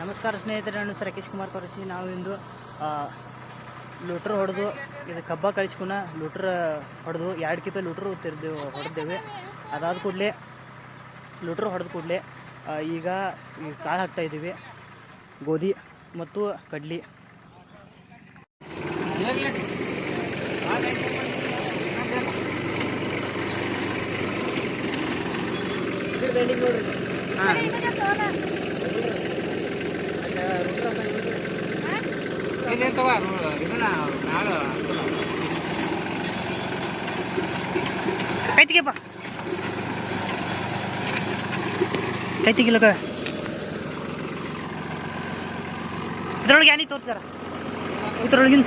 ನಮಸ್ಕಾರ ಸ್ನೇಹಿತರೆ ನಾನು ಸರ್ ರಕೇಶ್ ಕುಮಾರ್ ಕೊರಸಿ ನಾವು ಇಂದು ಲೂಟ್ರ್ ಹೊಡೆದು ಇದು ಕಬ್ಬ ಕಳಿಸ್ಕೊನ, ಲೂಟ್ರ್ ಹೊಡೆದು, ಎರಡು ಕಿಪೆ ಲೂಟ್ರ್ ತಿರ್ದೇವು ಹೊಡೆದೇವೆ. ಅದಾದ ಕೂಡಲೇ, ಲೂಟ್ರ್ ಹೊಡೆದ ಕೂಡಲೇ ಈಗ ಕಾಳು ಹಾಕ್ತಾ ಇದ್ದೀವಿ. ಗೋಧಿ ಮತ್ತು ಕಡ್ಲಿ. ಕೈ ತೆಗಿಯಪ್ಪ ಕೈ ತೆಗಿಲಕ್ಕ ಇದ್ರೊಳಗೆ ಏನಿ ತೋರ್ತಾರ ಇದ್ರೊಳಗಿನ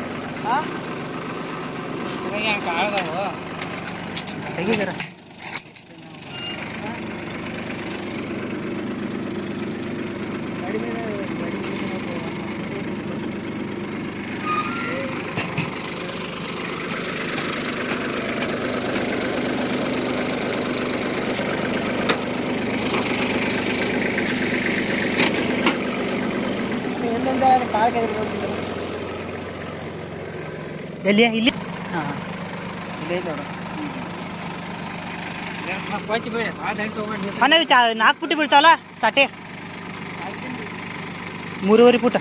ಎಲ್ಲಿ ಇಲ್ಲಿ? ಹಾಂ ಅಣ್ಣ ಇವು ಚಾ ನಾಲ್ಕು ಪುಟ್ಟಿ ಬೀಳ್ತಾವಲ್ಲ ಸಾಟೆ. ಮೂರುವರೆ ಪುಟ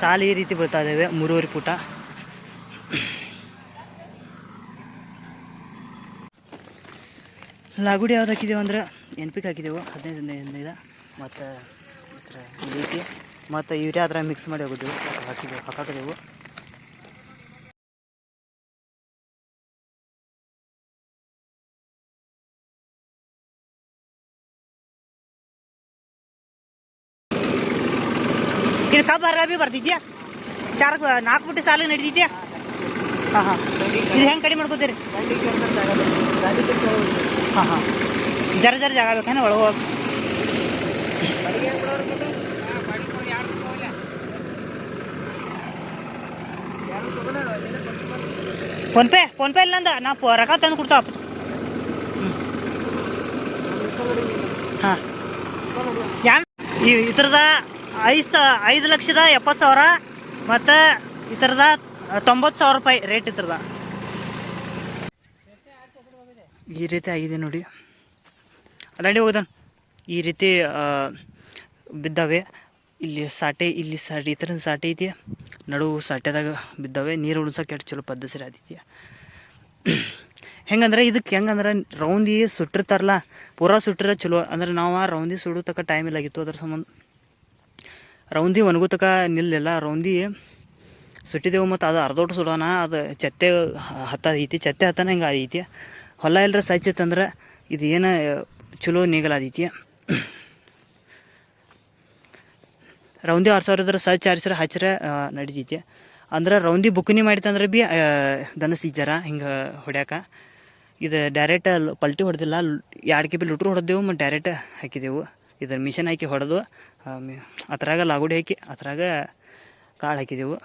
ಸಾಲು ಈ ರೀತಿ ಬರ್ತಾ ಇದ್ದಾವೆ ಮೂರುವರೆ ಪುಟ. ಲಾಗುಡಿ ಯಾವ್ದು ಹಾಕಿದ್ದೇವೆ ಅಂದ್ರೆ ಎನ್ ಪಿಕ್ ಹಾಕಿದ್ದೇವೆ ಹದಿನೈದು ಹದಿನೈದು ಮತ್ತು ಈ ಮತ್ತು ಯೂರಿಯಾ ಅದ್ರ ಮಿಕ್ಸ್ ಮಾಡಿ ಹೋಗಿದ್ದೆವು ಹಾಕಿದ್ದೆವು ಹಾಕಿದೆವು. ಇದು ಕಬ್ಬು ಹರಗಾಬಿ ಬರ್ತಿದ್ಯಾ ಚಾರ ನಾಲ್ಕು ಬಿಟ್ಟು ಸಾಲು ನಡೀತಿದ್ಯಾ ಹಾಂ ಹಾಂ ಇದು ಹೆಂಗೆ ಕಡಿಮೆ ಮಾಡ್ಕೋತೀರಿ? ಹಾಂ ಹಾಂ ಜರ ಜರ ಜಾಗ ಬೇಕೇನೆ ಒಳಗೆ ಹೋಗಿ ಫೋನ್ಪೇ ಫೋನ್ಪೇ ಇಲ್ಲಂದ ನಾ ಪೊ ರೊಕ್ಕ ತಂದು ಕೊಡ್ತಾವ ಹಾಂ. ಯಾ ಈ ಇದ್ರದ ಐದು ಐದು ಲಕ್ಷದ ಎಪ್ಪತ್ತು ಸಾವಿರ ಮತ್ತು ಇತರದ ತೊಂಬತ್ತು ಸಾವಿರ ರೂಪಾಯಿ ರೇಟ್ ಇದ್ರದ ಈ ರೀತಿ ಆಗಿದೆ ನೋಡಿ. ಅಲ್ಲಿ ಹೋದನ್ ಈ ರೀತಿ ಬಿದ್ದಾವೆ. ಇಲ್ಲಿ ಸಾಟೆ ಇಲ್ಲಿ ಸಾಟೆ, ಈ ಥರದ ಸಾಟೆ ಐತಿ ನಡುವು ಸಾಟೆದಾಗ ಬಿದ್ದಾವೆ. ನೀರು ಉಳ್ಸೋಕೆ ಎಷ್ಟು ಚಲೋ ಪದ್ಧತಿ ಆದೈತಿ ಹೆಂಗಂದ್ರೆ ಇದಕ್ಕೆ ಹೆಂಗಂದ್ರೆ ರೌಂದಿ ಸುಟ್ಟಿರ್ತಾರಲ್ಲ. ಪೂರಾ ಸುಟ್ಟಿರೋ ಚಲೋ. ಅಂದ್ರೆ ನಾವು ಆ ರೌಂದಿ ಸುಡೋ ತಕ್ಕ ಟೈಮ್ ಇಲ್ಲಾಗಿತ್ತು ಅದ್ರ ಸಂಬಂಧ. ರೌಂದಿ ಒಣಗುತ್ತಕ ತಕ ನಿಲ್ಲಿಲ್ಲ ರೌಂದಿ. ಸುಟ್ಟಿದೆವು ಮತ್ತು ಅದು ಅರ್ಧೋಟ್ ಸುಡೋಣ, ಅದು ಚತ್ತೆ ಹತ್ತೈತಿ ಚತ್ತೆ ಹತ್ತನ ಹಿಂಗೆ ಆದೈತಿ ಹೊಲ ಎಲ್ಲರ ಸಚ್ಚಿತ್ತಂದ್ರೆ ಇದು ಏನು ಚಲೋ ನೀಗಲಾದೈತಿ. ರೌಂದಿ ಆರ್ಸೋರಿದ್ರೆ ಸಜ್ಜ ಆರಿಸ್ರೆ ಹಚ್ರೆ ನಡಿತೈತಿ. ಅಂದ್ರೆ ರೌಂದಿ ಬುಕ್ನಿ ಮಾಡಿತಂದ್ರೆ ಬಿ ದನ ಜರ ಹಿಂಗೆ ಹೊಡ್ಯಾಕ. ಇದು ಡೈರೆಕ್ಟ್ ಪಲ್ಟಿ ಹೊಡೆದಿಲ್ಲ ಎರಡು ಕೆ ಬಿ ಲುಟ್ರು ಹೊಡೆದೆವು ಮತ್ತು ಡೈರೆಕ್ಟ್ ಹಾಕಿದೆವು. ಇದರ ಮಿಷನ್ ಹಾಕಿ ಹೊಡೆದು ಅದ್ರಾಗ ಲಾಗುಡಿ ಹಾಕಿ ಅದ್ರಾಗ ಕಾಳು ಹಾಕಿದೆವು.